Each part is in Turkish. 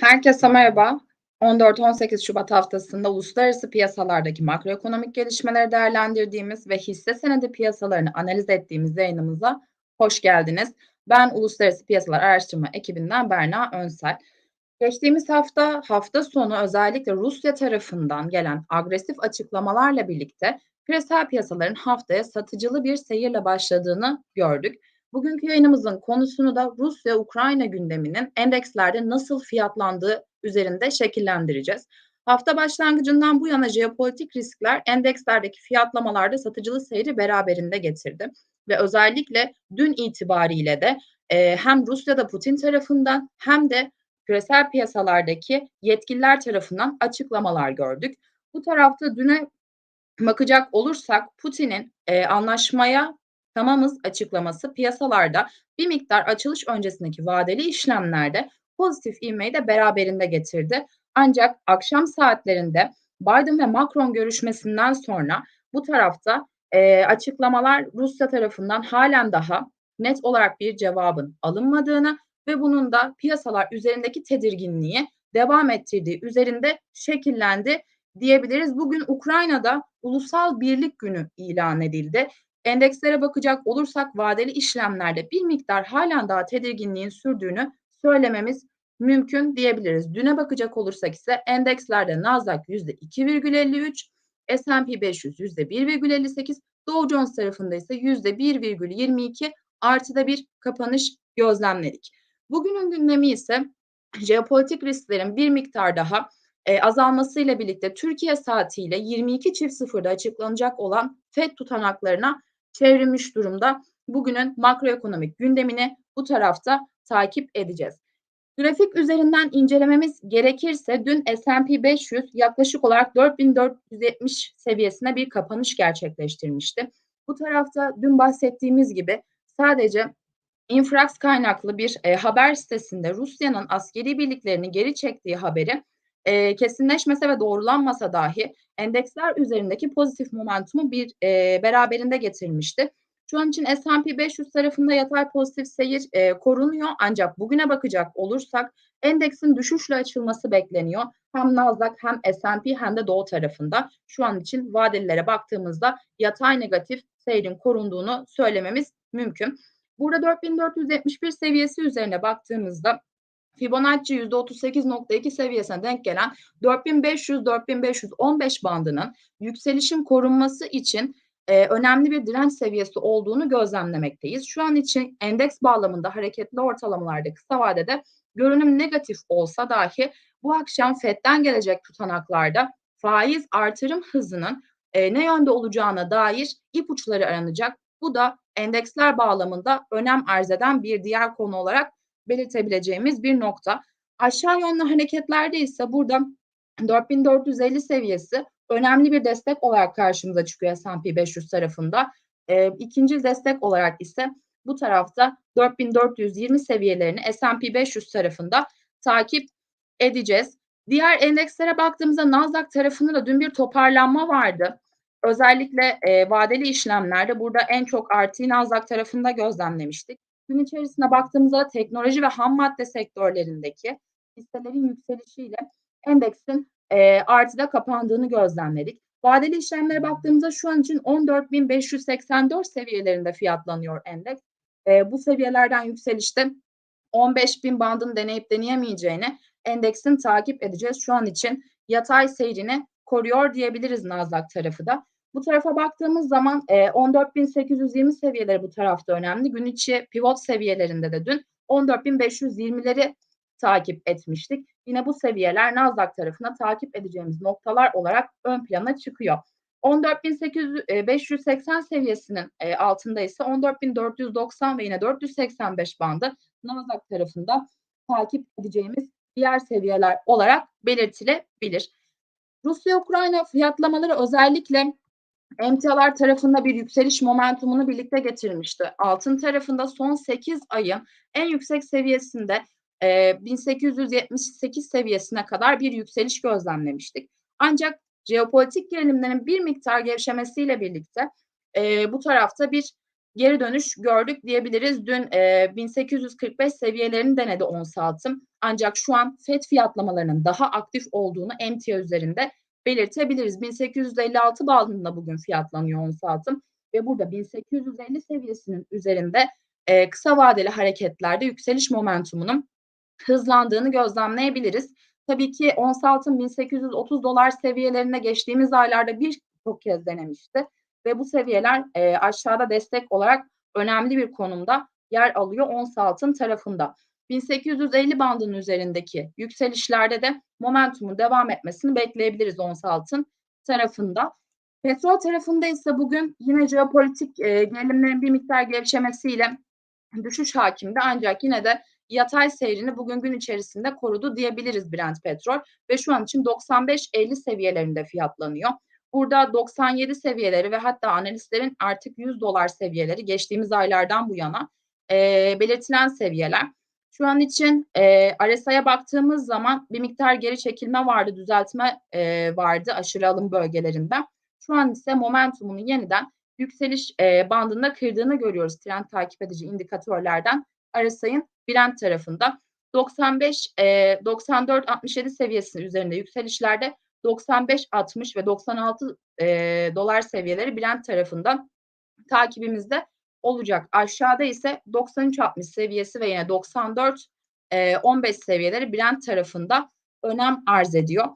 Herkese merhaba. 14-18 Şubat haftasında uluslararası piyasalardaki makroekonomik gelişmeleri değerlendirdiğimiz ve hisse senedi piyasalarını analiz ettiğimiz yayınımıza hoş geldiniz. Ben Uluslararası Piyasalar Araştırma ekibinden Berna Önsel. Geçtiğimiz hafta, hafta sonu özellikle Rusya tarafından gelen agresif açıklamalarla birlikte küresel piyasaların haftaya satıcılı bir seyirle başladığını gördük. Bugünkü yayınımızın konusunu da Rusya-Ukrayna gündeminin endekslerde nasıl fiyatlandığı üzerinde şekillendireceğiz. Hafta başlangıcından bu yana jeopolitik riskler endekslerdeki fiyatlamalarda satıcılı seyri beraberinde getirdi. Ve özellikle dün itibariyle de e, hem Rusya'da Putin tarafından hem de küresel piyasalardaki yetkililer tarafından açıklamalar gördük. Bu tarafta düne bakacak olursak Putin'in e, anlaşmaya tamamız açıklaması piyasalarda bir miktar açılış öncesindeki vadeli işlemlerde pozitif ivmeyi de beraberinde getirdi. Ancak akşam saatlerinde Biden ve Macron görüşmesinden sonra bu tarafta e, açıklamalar Rusya tarafından halen daha net olarak bir cevabın alınmadığını ve bunun da piyasalar üzerindeki tedirginliği devam ettirdiği üzerinde şekillendi diyebiliriz. Bugün Ukrayna'da Ulusal Birlik Günü ilan edildi. Endekslere bakacak olursak vadeli işlemlerde bir miktar halen daha tedirginliğin sürdüğünü söylememiz mümkün diyebiliriz. Düne bakacak olursak ise endekslerde Nasdaq %2,53, S&P 500 %1,58, Dow Jones tarafında ise %1,22 artıda bir kapanış gözlemledik. Bugünün gündemi ise jeopolitik risklerin bir miktar daha e, azalmasıyla birlikte Türkiye saatiyle 22 çift sıfırda açıklanacak olan FED tutanaklarına çevrilmiş durumda. Bugünün makroekonomik gündemini bu tarafta takip edeceğiz. Grafik üzerinden incelememiz gerekirse dün S&P 500 yaklaşık olarak 4470 seviyesine bir kapanış gerçekleştirmişti. Bu tarafta dün bahsettiğimiz gibi sadece Infrax kaynaklı bir e, haber sitesinde Rusya'nın askeri birliklerini geri çektiği haberi e, kesinleşmese ve doğrulanmasa dahi endeksler üzerindeki pozitif momentumu bir e, beraberinde getirmişti. Şu an için S&P 500 tarafında yatay pozitif seyir e, korunuyor ancak bugüne bakacak olursak endeksin düşüşle açılması bekleniyor. Hem Nasdaq hem S&P hem de Dow tarafında. Şu an için vadelilere baktığımızda yatay negatif seyrin korunduğunu söylememiz mümkün. Burada 4471 seviyesi üzerine baktığımızda Fibonacci %38.2 seviyesine denk gelen 4500-4515 bandının yükselişin korunması için e, önemli bir direnç seviyesi olduğunu gözlemlemekteyiz. Şu an için endeks bağlamında hareketli ortalamalarda kısa vadede görünüm negatif olsa dahi bu akşam FED'den gelecek tutanaklarda faiz artırım hızının e, ne yönde olacağına dair ipuçları aranacak. Bu da endeksler bağlamında önem arz eden bir diğer konu olarak belirtebileceğimiz bir nokta. Aşağı yönlü hareketlerde ise burada 4450 seviyesi önemli bir destek olarak karşımıza çıkıyor S&P 500 tarafında. E, ikinci destek olarak ise bu tarafta 4420 seviyelerini S&P 500 tarafında takip edeceğiz. Diğer endekslere baktığımızda Nasdaq tarafında da dün bir toparlanma vardı. Özellikle e, vadeli işlemlerde burada en çok artıyı Nasdaq tarafında gözlemlemiştik. Gün içerisinde baktığımızda teknoloji ve ham madde sektörlerindeki hisselerin yükselişiyle endeksin e, artıda kapandığını gözlemledik. Vadeli işlemlere baktığımızda şu an için 14.584 seviyelerinde fiyatlanıyor endeks. E, bu seviyelerden yükselişte 15.000 bandını deneyip deneyemeyeceğini endeksin takip edeceğiz. Şu an için yatay seyrini koruyor diyebiliriz Nasdaq tarafı da. Bu tarafa baktığımız zaman e, 14.820 seviyeleri bu tarafta önemli. Gün içi pivot seviyelerinde de dün 14.520'leri takip etmiştik. Yine bu seviyeler Nasdaq tarafına takip edeceğimiz noktalar olarak ön plana çıkıyor. 14.580 seviyesinin e, altında ise 14.490 ve yine 485 bandı Nasdaq tarafında takip edeceğimiz diğer seviyeler olarak belirtilebilir. Rusya-Ukrayna fiyatlamaları özellikle emtialar tarafında bir yükseliş momentumunu birlikte getirmişti. Altın tarafında son 8 ayın en yüksek seviyesinde e, 1878 seviyesine kadar bir yükseliş gözlemlemiştik. Ancak jeopolitik gerilimlerin bir miktar gevşemesiyle birlikte e, bu tarafta bir geri dönüş gördük diyebiliriz. Dün e, 1845 seviyelerini denedi ons altın. Ancak şu an FED fiyatlamalarının daha aktif olduğunu emtia üzerinde belirtebiliriz. 1856 bandında bugün fiyatlanıyor ons altın ve burada 1850 seviyesinin üzerinde e, kısa vadeli hareketlerde yükseliş momentumunun hızlandığını gözlemleyebiliriz. Tabii ki ons altın 1830 dolar seviyelerine geçtiğimiz aylarda bir çok kez denemişti ve bu seviyeler e, aşağıda destek olarak önemli bir konumda yer alıyor ons altın tarafında. 1850 bandının üzerindeki yükselişlerde de momentumun devam etmesini bekleyebiliriz ons altın tarafında. Petrol tarafında ise bugün yine jeopolitik e, gerilimlerin bir miktar gevşemesiyle düşüş hakimdi ancak yine de yatay seyrini bugün gün içerisinde korudu diyebiliriz Brent petrol ve şu an için 95-50 seviyelerinde fiyatlanıyor. Burada 97 seviyeleri ve hatta analistlerin artık 100 dolar seviyeleri geçtiğimiz aylardan bu yana e, belirtilen seviyeler. Şu an için e, RSI'ye baktığımız zaman bir miktar geri çekilme vardı, düzeltme e, vardı aşırı alım bölgelerinde. Şu an ise momentumunu yeniden yükseliş e, bandında kırdığını görüyoruz trend takip edici indikatörlerden. RSI'nin Brent tarafında 95 e, 94 67 seviyesi üzerinde yükselişlerde 95 60 ve 96 e, dolar seviyeleri Brent tarafından takibimizde olacak. Aşağıda ise 93-60 seviyesi ve yine 94 e, 15 seviyeleri Brent tarafında önem arz ediyor.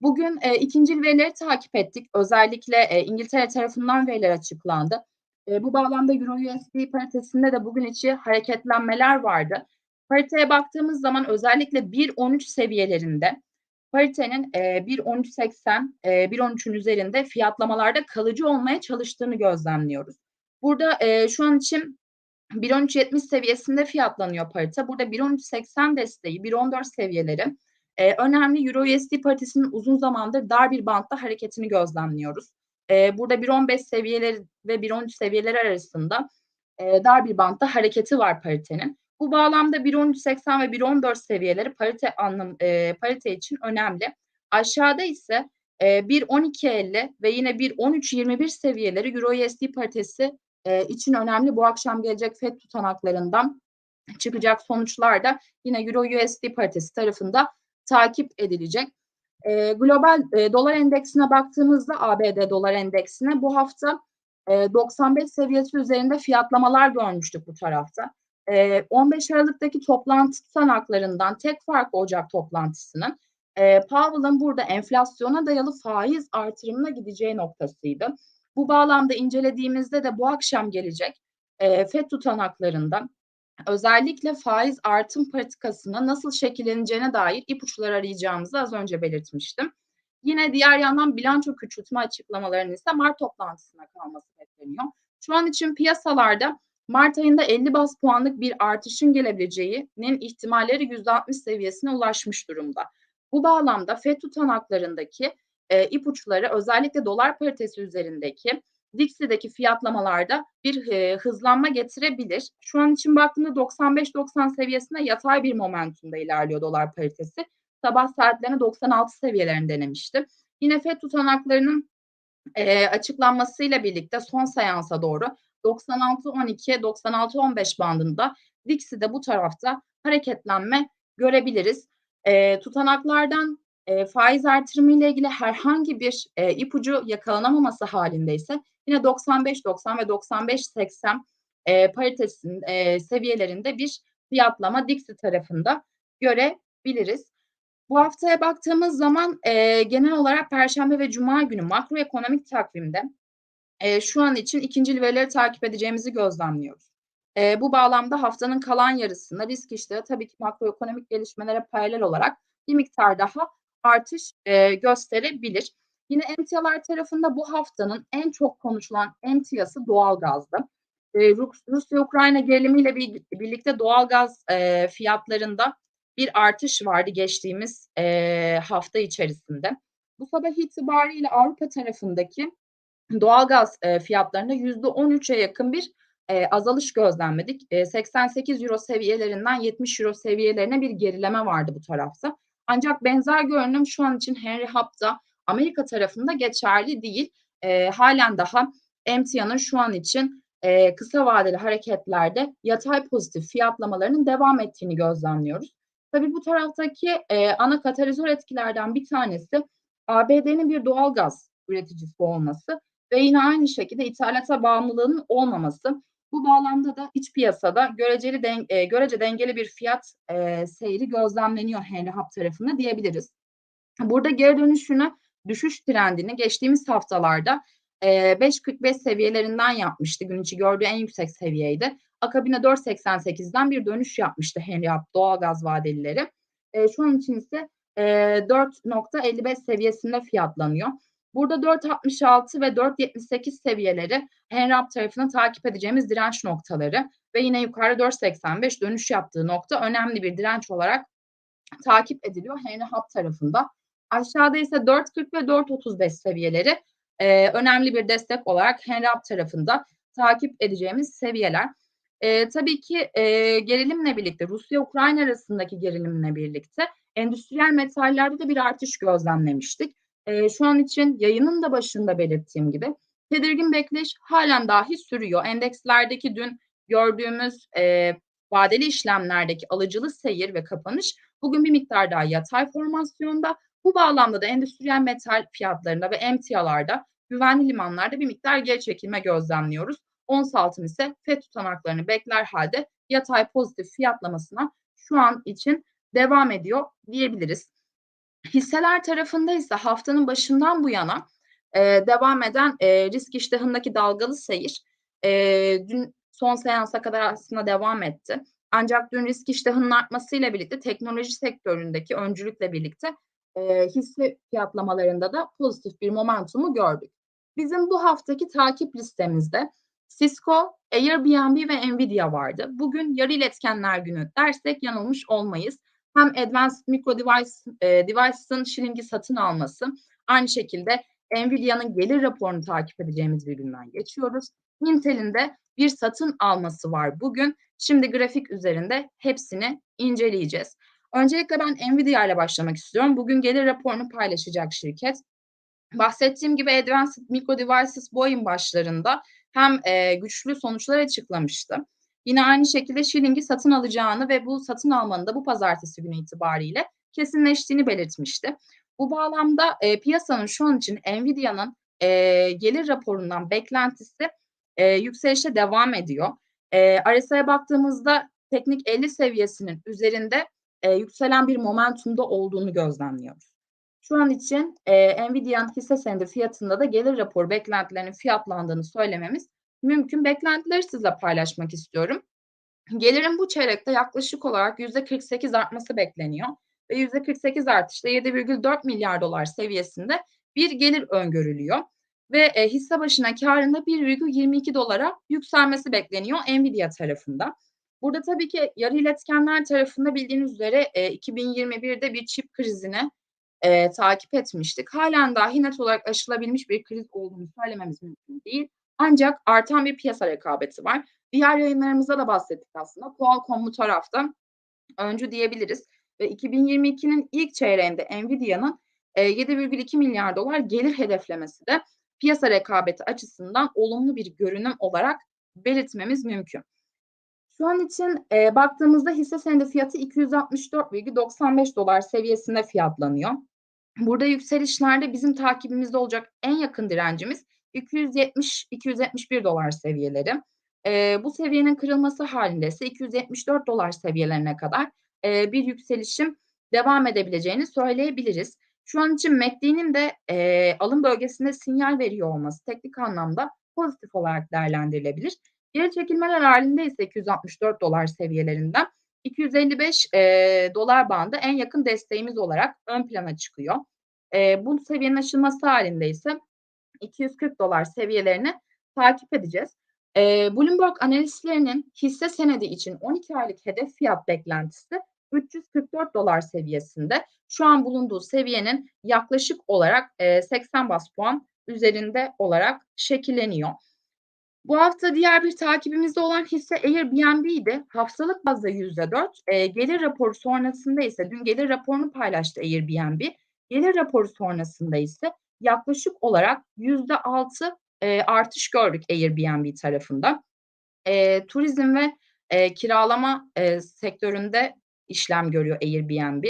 Bugün e, ikinci verileri takip ettik. Özellikle e, İngiltere tarafından veriler açıklandı. E, bu bağlamda Euro USD paritesinde de bugün içi hareketlenmeler vardı. Pariteye baktığımız zaman özellikle 1.13 seviyelerinde paritenin e, 1.13.80, e, 1.13'ün üzerinde fiyatlamalarda kalıcı olmaya çalıştığını gözlemliyoruz. Burada e, şu an için 1.13.70 seviyesinde fiyatlanıyor parite. Burada 1.13.80 desteği, 1.14 seviyeleri e, önemli. Euro USD paritesinin uzun zamandır dar bir bantta hareketini gözlemliyoruz. E, burada 1.15 seviyeleri ve 1.13 seviyeleri arasında e, dar bir bantta hareketi var paritenin. Bu bağlamda 1.13.80 ve 1.14 seviyeleri parite anlam e, parite için önemli. Aşağıda ise e, 1.12.50 ve yine 1.13.21 seviyeleri Euro USD paritesi e, için önemli. Bu akşam gelecek FED tutanaklarından çıkacak sonuçlar da yine Euro USD paritesi tarafında takip edilecek. E, global e, dolar endeksine baktığımızda ABD dolar endeksine bu hafta e, 95 seviyesi üzerinde fiyatlamalar görmüştük bu tarafta. E, 15 Aralık'taki toplantı tutanaklarından tek fark Ocak toplantısının e, Powell'ın burada enflasyona dayalı faiz artırımına gideceği noktasıydı. Bu bağlamda incelediğimizde de bu akşam gelecek e, FED tutanaklarında özellikle faiz artım politikasına nasıl şekilleneceğine dair ipuçları arayacağımızı az önce belirtmiştim. Yine diğer yandan bilanço küçültme açıklamalarının ise Mart toplantısına kalması bekleniyor. Şu an için piyasalarda Mart ayında 50 bas puanlık bir artışın gelebileceğinin ihtimalleri %60 seviyesine ulaşmış durumda. Bu bağlamda FED tutanaklarındaki e, ipuçları özellikle dolar paritesi üzerindeki Dixi'deki fiyatlamalarda bir e, hızlanma getirebilir. Şu an için baktığımda 95-90 seviyesinde yatay bir momentumda ilerliyor dolar paritesi. Sabah saatlerine 96 seviyelerini denemişti. Yine FED tutanaklarının e, açıklanmasıyla birlikte son seansa doğru 96-12, 96-15 bandında Dixi'de bu tarafta hareketlenme görebiliriz. E, tutanaklardan e, faiz artırımı ile ilgili herhangi bir e, ipucu yakalanamaması halindeyse yine 95-90 ve 95-80 e, paritesinin e, seviyelerinde bir fiyatlama Dixie tarafında görebiliriz. Bu haftaya baktığımız zaman e, genel olarak Perşembe ve Cuma günü makroekonomik takvimde e, şu an için ikinci verileri takip edeceğimizi gözlemliyoruz. E, bu bağlamda haftanın kalan yarısında risk işleri tabii ki makroekonomik gelişmelere paralel olarak bir miktar daha artış e, gösterebilir. Yine emtialar tarafında bu haftanın en çok konuşulan emtiası doğalgazdı. E, Rusya-Ukrayna gerilimiyle bir, birlikte doğalgaz e, fiyatlarında bir artış vardı geçtiğimiz e, hafta içerisinde. Bu sabah itibariyle Avrupa tarafındaki doğalgaz e, fiyatlarında %13'e yakın bir e, azalış gözlemledik. E, 88 euro seviyelerinden 70 euro seviyelerine bir gerileme vardı bu tarafta. Ancak benzer görünüm şu an için Henry Hub'da Amerika tarafında geçerli değil. E, halen daha emtianın şu an için e, kısa vadeli hareketlerde yatay pozitif fiyatlamalarının devam ettiğini gözlemliyoruz. Tabii bu taraftaki, eee, ana katalizör etkilerden bir tanesi ABD'nin bir doğal gaz üreticisi olması ve yine aynı şekilde ithalata bağımlılığının olmaması. Bu bağlamda da iç piyasada göreceli den eee, görece dengeli bir fiyat, eee, seyri gözlemleniyor Henry Hub tarafında diyebiliriz. Burada geri dönüşünü, düşüş trendini geçtiğimiz haftalarda, eee, 5.45 seviyelerinden yapmıştı. Gün içi gördüğü en yüksek seviyeydi. Akabine 4.88'den bir dönüş yapmıştı Henry Hub doğalgaz vadelileri. Eee, şu an için ise, eee, 4.55 seviyesinde fiyatlanıyor. Burada 4.66 ve 4.78 seviyeleri Henry Hub tarafından takip edeceğimiz direnç noktaları ve yine yukarı 4.85 dönüş yaptığı nokta önemli bir direnç olarak takip ediliyor Henry Hub tarafında. Aşağıda ise 4.40 ve 4.35 seviyeleri, eee, önemli bir destek olarak Henry Hub tarafında takip edeceğimiz seviyeler. Eee, tabii ki, eee, gerilimle birlikte, Rusya-Ukrayna arasındaki gerilimle birlikte endüstriyel metallerde de bir artış gözlemlemiştik. Eee, şu an için yayının da başında belirttiğim gibi tedirgin bekleyiş hâlen dahi sürüyor. Endekslerdeki dün gördüğümüz, eee, vadeli işlemlerdeki alıcılı seyir ve kapanış bugün bir miktar daha yatay formasyonda. Bu bağlamda da endüstriyel metal fiyatlarında ve emtialarda, güvenli limanlarda bir miktar geri çekilme gözlemliyoruz. Ons altın ise FED tutanaklarını bekler hâlde yatay pozitif fiyatlamasına şu an için devam ediyor diyebiliriz. Hisseler tarafında ise haftanın başından bu yana, eee, devam eden, eee, risk iştahındaki dalgalı seyir, eee, dün son seansa kadar aslında devam etti. Ancak dün risk iştahının artmasıyla birlikte teknoloji sektöründeki öncülükle birlikte, eee, hisse fiyatlamalarında da pozitif bir momentumu gördük. Bizim bu haftaki takip listemizde Cisco, Airbnb ve Nvidia vardı. Bugün yarı iletkenler günü dersek yanılmış olmayız. Hem Advanced Micro Device eee, Devices'ın Schilling'i satın alması, aynı şekilde Nvidia'nın gelir raporunu takip edeceğimiz bir günden geçiyoruz. Intel'in de bir satın alması var bugün. Şimdi grafik üzerinde hepsini inceleyeceğiz. Öncelikle ben Nvidia ile başlamak istiyorum. Bugün gelir raporunu paylaşacak şirket. Bahsettiğim gibi Advanced Micro Devices bu başlarında hem, eee, güçlü sonuçlar açıklamıştı. Yine aynı şekilde Schilling'i satın alacağını ve bu satın almanın da bu pazartesi günü itibariyle kesinleştiğini belirtmişti. Bu bağlamda, eee, piyasanın şu an için Nvidia'nın, eee, gelir raporundan beklentisi, eee, yükselişe devam ediyor. Eee, RSI'ye baktığımızda teknik 50 seviyesinin üzerinde, eee, yükselen bir momentumda olduğunu gözlemliyoruz. Şu an için, eee, Nvidia'nın hisse senedi fiyatında da gelir raporu beklentilerinin fiyatlandığını söylememiz mümkün. Beklentileri sizle paylaşmak istiyorum. Gelirin bu çeyrekte yaklaşık olarak %48 artması bekleniyor ve %48 artışla $7,4 milyar seviyesinde bir gelir öngörülüyor ve, eee, hisse başına kârın $1,22'a yükselmesi bekleniyor Nvidia tarafında. Burada tabii ki yarı iletkenler tarafında bildiğiniz üzere, eee, 2021'de bir çip krizini, eee, takip etmiştik. Hâlen dahi net olarak aşılabilmiş bir kriz olduğunu söylememiz mümkün değil. Ancak artan bir piyasa rekabeti var. Diğer yayınlarımızda da bahsettik aslında. Qualcomm bu tarafta öncü diyebiliriz ve 2022'nin ilk çeyreğinde Nvidia'nın, eee, $7,2 milyar gelir hedeflemesi de piyasa rekabeti açısından olumlu bir görünüm olarak belirtmemiz mümkün. Şu an için, eee, baktığımızda hisse senedi fiyatı $264,95 seviyesinde fiyatlanıyor. Burada yükselişlerde bizim takibimizde olacak en yakın direncimiz $270-271 seviyeleri. Eee, bu seviyenin kırılması hâlinde ise $274 seviyelerine kadar, eee, bir yükselişin devam edebileceğini söyleyebiliriz. Şu an için MACD'nin de, eee, alım bölgesinde sinyal veriyor olması teknik anlamda pozitif olarak değerlendirilebilir. Geri çekilmeler hâlinde ise $264 seviyelerinden $255 eee, dolar bandı en yakın desteğimiz olarak ön plana çıkıyor. Eee, bu seviyenin aşılması hâlinde ise $240 seviyelerini takip edeceğiz. Eee, Bloomberg analistlerinin hisse senedi için 12 aylık hedef fiyat beklentisi $344 seviyesinde. Şu an bulunduğu seviyenin yaklaşık olarak, eee, 80 baz puan üzerinde olarak şekilleniyor. Bu hafta diğer bir takibimizde olan hisse Airbnb'ydi. Haftalık bazda %4, eee, gelir raporu sonrasında ise dün gelir raporunu paylaştı Airbnb. Gelir raporu sonrasında ise yaklaşık olarak %6, eee, artış gördük Airbnb tarafında. Eee, turizm ve, eee, kiralama, eee, sektöründe işlem görüyor Airbnb.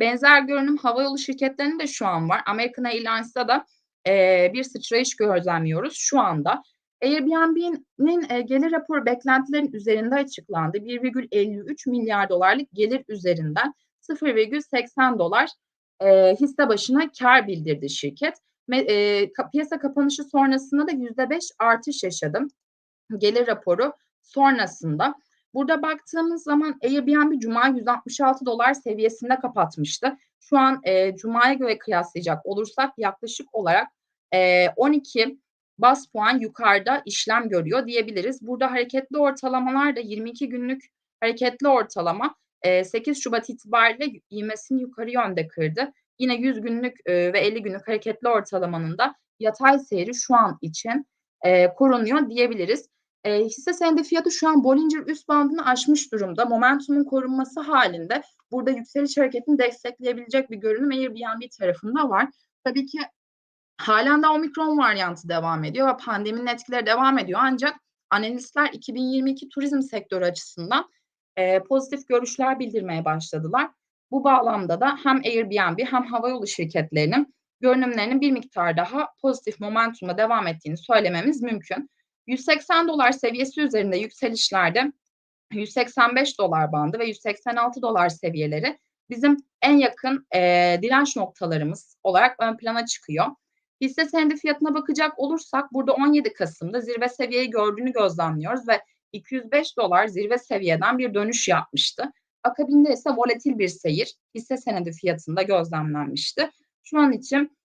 Benzer görünüm havayolu şirketlerinde de şu an var. American Airlines'ta da eee, bir sıçrayış gözlemliyoruz şu anda. Airbnb'nin eee, gelir raporu beklentilerin üzerinde açıklandı. $1,53 gelir üzerinden $0,80 eee, hisse başına kâr bildirdi şirket. Ka piyasa kapanışı sonrasında da %5 artış yaşadı gelir raporu sonrasında. Burada baktığımız zaman Airbnb cuma $166 seviyesinde kapatmıştı. Şu an, eee, cumaya göre kıyaslayacak olursak yaklaşık olarak, eee, 12 baz puan yukarıda işlem görüyor diyebiliriz. Burada hareketli ortalamalar da 22 günlük hareketli ortalama, eee, 8 Şubat itibariyle ivmesini yukarı yönde kırdı. Yine 100 günlük, ve 50 günlük hareketli ortalamanın da yatay seyri şu an için, korunuyor diyebiliriz. Eee, hisse senedi fiyatı şu an Bollinger üst bandını aşmış durumda. Momentumun korunması hâlinde burada yükseliş hareketini destekleyebilecek bir görünüm Airbnb tarafında var. Tabii ki hâlen daha omikron varyantı devam ediyor ve pandeminin etkileri devam ediyor ancak analistler 2022 turizm sektörü açısından, eee, pozitif görüşler bildirmeye başladılar. Bu bağlamda da hem Airbnb hem havayolu şirketlerinin görünümlerinin bir miktar daha pozitif momentumla devam ettiğini söylememiz mümkün. $180 seviyesi üzerinde yükselişlerde $185 bandı ve $186 seviyeleri bizim en yakın, eee, direnç noktalarımız olarak ön plana çıkıyor. Hisse senedi fiyatına bakacak olursak burada 17 Kasım'da zirve seviyeyi gördüğünü gözlemliyoruz ve $205 zirve seviyeden bir dönüş yapmıştı. Akabinde ise volatil bir seyir hisse senedi fiyatında gözlemlenmişti. Şu an için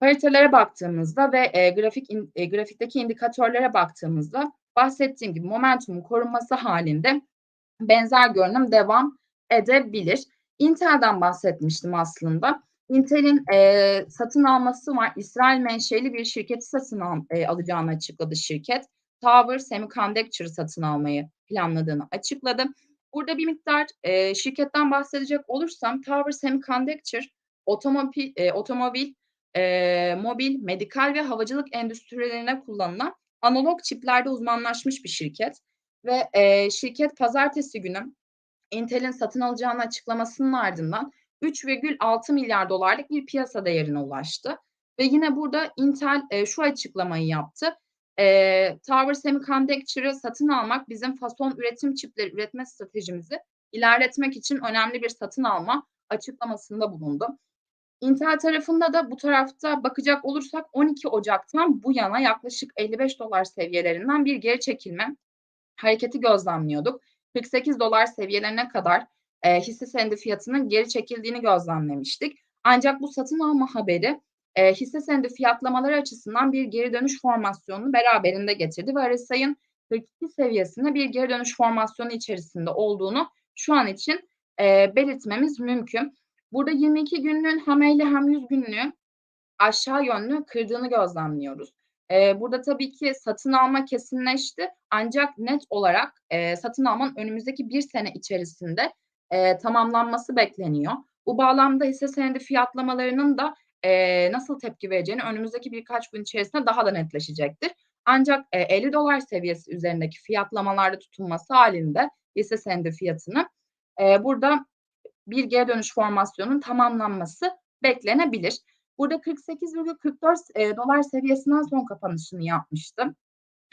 haritalara baktığımızda ve, eee, grafik in eee, grafikteki indikatörlere baktığımızda bahsettiğim gibi momentumun korunması hâlinde benzer görünüm devam edebilir. Intel'den bahsetmiştim aslında. Intel'in, eee, satın alması var. İsrail menşeli bir şirketi satın al eee, alacağını açıkladı şirket. Tower Semiconductor'ı satın almayı planladığını açıkladı. Burada bir miktar, eee, şirketten bahsedecek olursam Tower Semiconductor otomobil eee, otomobil, eee, mobil, medikal ve havacılık endüstrilerine kullanılan analog çiplerde uzmanlaşmış bir şirket ve, eee, şirket pazartesi günü Intel'in satın alacağını açıklamasının ardından $3,6 milyar bir piyasa değerine ulaştı ve yine burada Intel, eee, şu açıklamayı yaptı. Eee, Tower Semiconductor'ı satın almak bizim fason üretim çipleri üretme stratejimizi ilerletmek için önemli bir satın alma açıklamasında bulundu. Intel tarafında da bu tarafta bakacak olursak 12 Ocak'tan bu yana yaklaşık $55 seviyelerinden bir geri çekilme hareketi gözlemliyorduk. $48 seviyelerine kadar, eee, hisse senedi fiyatının geri çekildiğini gözlemlemiştik. Ancak bu satın alma haberi, eee, hisse senedi fiyatlamaları açısından bir geri dönüş formasyonunu beraberinde getirdi ve RSI'ın 42 seviyesinde bir geri dönüş formasyonu içerisinde olduğunu şu an için, eee, belirtmemiz mümkün. Burada 22 günlüğün hem 50 hem 100 günlüğü aşağı yönlü kırdığını gözlemliyoruz. Eee, burada tabii ki satın alma kesinleşti ancak net olarak, eee, satın almanın önümüzdeki 1 sene içerisinde, eee, tamamlanması bekleniyor. Bu bağlamda hisse senedi fiyatlamalarının da, eee, nasıl tepki vereceğini önümüzdeki birkaç gün içerisinde daha da netleşecektir. Ancak, eee, $50 seviyesi üzerindeki fiyatlamalarda tutunması hâlinde hisse senedi fiyatının, eee, burada bir geri dönüş formasyonunun tamamlanması beklenebilir. Burada $48,44 eee, dolar seviyesinden son kapanışını yapmıştı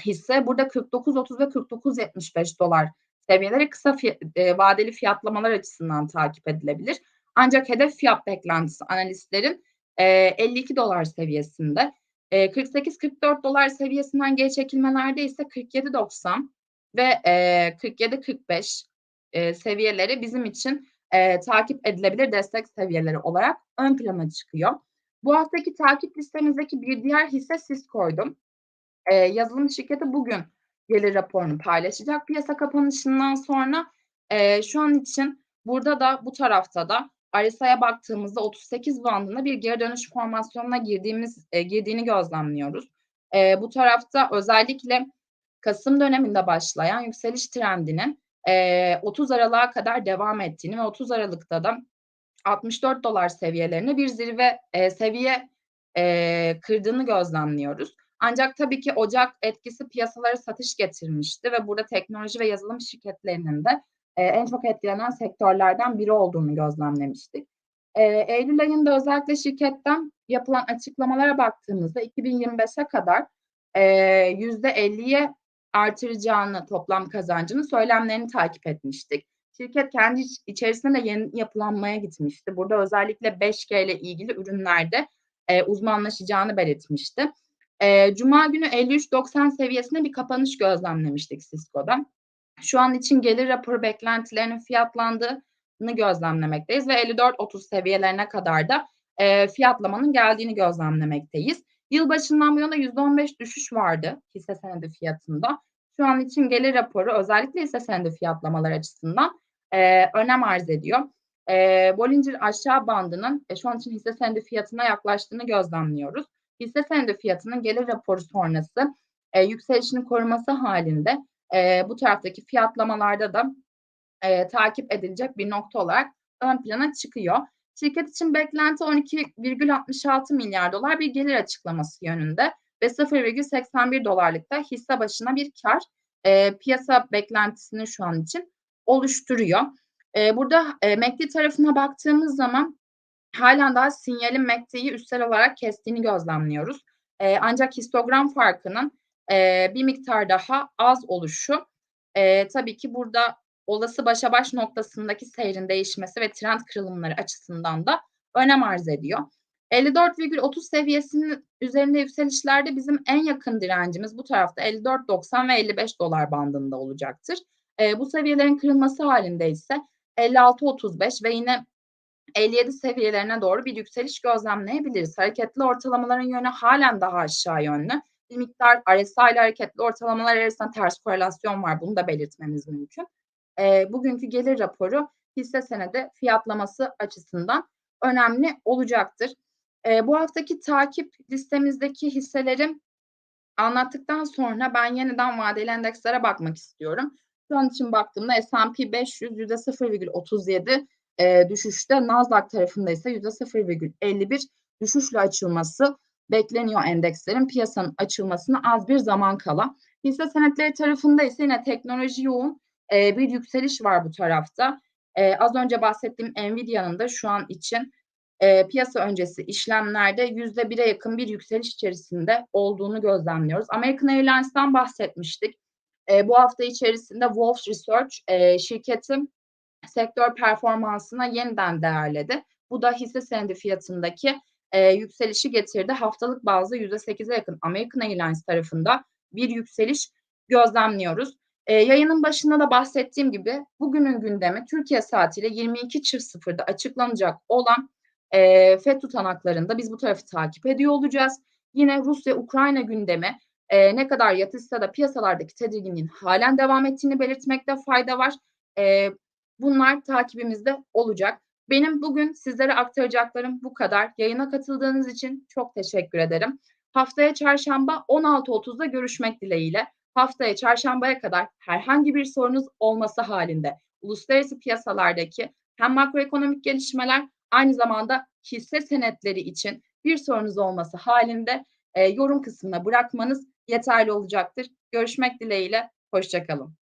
hisse. Burada $49.30 ve $49.75 seviyeleri kısa fiya eee, vadeli fiyatlamalar açısından takip edilebilir. Ancak hedef fiyat beklentisi analistlerin, eee, $52 seviyesinde. Eee, $48-44 seviyesinden geri çekilmelerde ise $47.90 ve, eee, $47-45 eee, seviyeleri bizim için, eee, takip edilebilir destek seviyeleri olarak ön plana çıkıyor. Bu haftaki takip listemizdeki bir diğer hisse Cisco'ydu. Eee, yazılım şirketi bugün gelir raporunu paylaşacak piyasa kapanışından sonra. Eee, şu an için burada da bu tarafta da RSI'ye baktığımızda 38 bandında bir geri dönüş formasyonuna girdiğimiz eee, girdiğini gözlemliyoruz. Eee, bu tarafta özellikle kasım döneminde başlayan yükseliş trendinin, eee, 30 Aralık'a kadar devam ettiğini ve 30 Aralık'ta da $64 seviyelerine bir zirve, eee, seviye, eee, kırdığını gözlemliyoruz. Ancak tabii ki Ocak etkisi piyasalara satış getirmişti ve burada teknoloji ve yazılım şirketlerinin de eee, en çok etkilenen sektörlerden biri olduğunu gözlemlemiştik. Eee, eylül ayında özellikle şirketten yapılan açıklamalara baktığımızda 2025'e kadar, eee, %50'ye artıracağını toplam kazancını söylemlerini takip etmiştik. Şirket kendi iç içerisinde de yeni yapılanmaya gitmişti. Burada özellikle 5G ile ilgili ürünlerde, eee, uzmanlaşacağını belirtmişti. Eee, cuma günü 53.90 seviyesinde bir kapanış gözlemlemiştik Cisco'da. Şu an için gelir raporu beklentilerinin fiyatlandığını gözlemlemekteyiz ve 54.30 seviyelerine kadar da, eee, fiyatlamanın geldiğini gözlemlemekteyiz. Yılbaşından bu yana %15 düşüş vardı hisse senedi fiyatında. Şu an için gelir raporu özellikle hisse senedi fiyatlamalar açısından, eee, önem arz ediyor. Eee, Bollinger aşağı bandının, eee, şu an için hisse senedi fiyatına yaklaştığını gözlemliyoruz. Hisse senedi fiyatının gelir raporu sonrası, eee, yükselişini koruması hâlinde, eee, bu taraftaki fiyatlamalarda da, eee, takip edilecek bir nokta olarak ön plana çıkıyor. Şirket için beklenti $12,66 milyar bir gelir açıklaması yönünde ve $0,81'lık da hisse başına bir kâr, eee, piyasa beklentisini şu an için oluşturuyor. Eee, burada, eee, MACD tarafına baktığımız zaman hâlen daha sinyalin MACD'yi üstel olarak kestiğini gözlemliyoruz. Eee, ancak histogram farkının, eee, bir miktar daha az oluşu, eee, tabii ki burada olası başa baş noktasındaki seyrin değişmesi ve trend kırılımları açısından da önem arz ediyor. 54,30 seviyesinin üzerinde yükselişlerde bizim en yakın direncimiz bu tarafta $54.90 ve $55 bandında olacaktır. Eee, bu seviyelerin kırılması hâlinde ise 56.35 ve yine 57 seviyelerine doğru bir yükseliş gözlemleyebiliriz. Hareketli ortalamaların yönü hâlen daha aşağı yönlü. Bir miktar RSI ile hareketli ortalamalar arasında ters korelasyon var. Bunu da belirtmemiz mümkün. Eee, bugünkü gelir raporu hisse senedi fiyatlaması açısından önemli olacaktır. Eee, bu haftaki takip listemizdeki hisseleri anlattıktan sonra ben yeniden vadeli endekslere bakmak istiyorum. Şu an için baktığımda S&P 500 %0,37 eee, düşüşte, Nasdaq tarafında ise %0,51 düşüşle açılması bekleniyor endekslerin piyasanın açılmasına az bir zaman kala. Hisse senetleri tarafında ise yine teknoloji yoğun, eee, bir yükseliş var bu tarafta. Eee, az önce bahsettiğim Nvidia'nın da şu an için, eee, piyasa öncesi işlemlerde %1'e yakın bir yükseliş içerisinde olduğunu gözlemliyoruz. American Airlines'tan bahsetmiştik. Eee, bu hafta içerisinde Wolfe Research, eee, şirketin sektör performansına yeniden değerledi. Bu da hisse senedi fiyatındaki, eee, yükselişi getirdi. Haftalık bazda %8'e yakın American Airlines tarafında bir yükseliş gözlemliyoruz. Eee, yayının başında da bahsettiğim gibi bugünün gündemi Türkiye saatiyle 22.00'da açıklanacak olan, eee, FED tutanaklarında biz bu tarafı takip ediyor olacağız. Yine Rusya-Ukrayna gündemi, eee, ne kadar yatışsa da piyasalardaki tedirginliğin hâlen devam ettiğini belirtmekte fayda var. Eee, bunlar takibimizde olacak. Benim bugün sizlere aktaracaklarım bu kadar. Yayına katıldığınız için çok teşekkür ederim. Haftaya çarşamba 16.30'da görüşmek dileğiyle. Haftaya çarşambaya kadar herhangi bir sorunuz olması hâlinde uluslararası piyasalardaki hem makroekonomik gelişmeler aynı zamanda hisse senetleri için bir sorunuz olması hâlinde, eee, yorum kısmına bırakmanız yeterli olacaktır. Görüşmek dileğiyle, hoşça kalın.